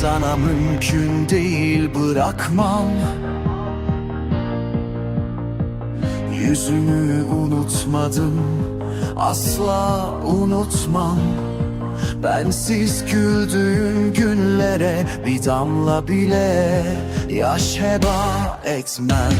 sana mümkün değil bırakmam. Yüzünü unutmadım asla unutmam. Bensiz güldüğün günlere bir damla bile yaş heba etmem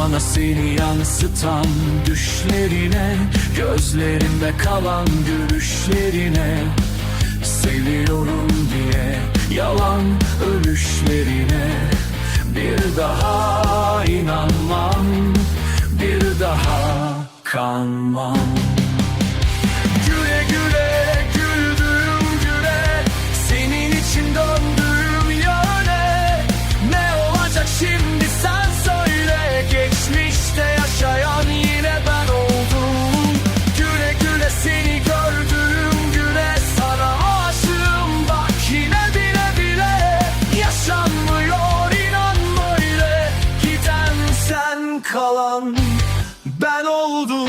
Bana seni yansıtan düşlerine Gözlerinde kalan gülüşlerine Seviyorum diye yalan ölüşlerine. Bir daha inanmam Bir daha kanmam. Güle güle kalan ben oldum.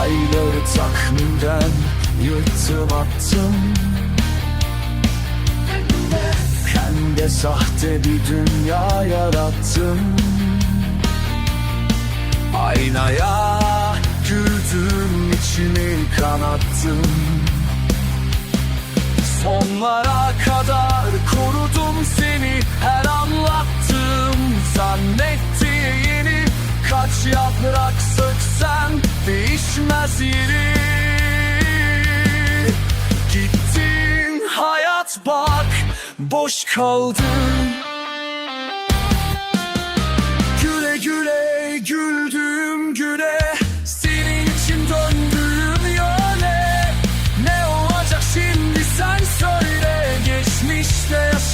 Ayları takvimden yırttım attım. Kendi sahte bir dünya yarattım kanattım. Sonlara kadar korudum seni her anlattığım Zannettiğini kaç yaprak söksen değişmez yeri. Gittin hayat bak boş kaldı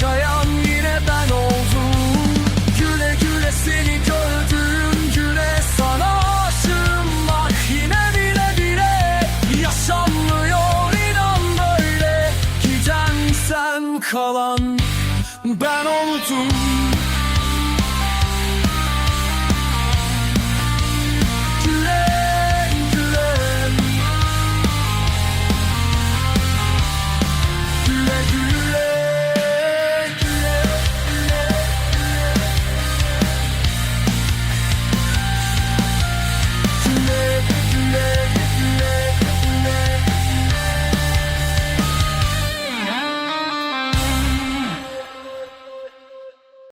yaşayan yine ben oldum. Güle güle seni gördüğüm güne sana aşığım. Bak yine bile bile Yaşanmıyor inan böyle. Giden sen kalan ben oldum.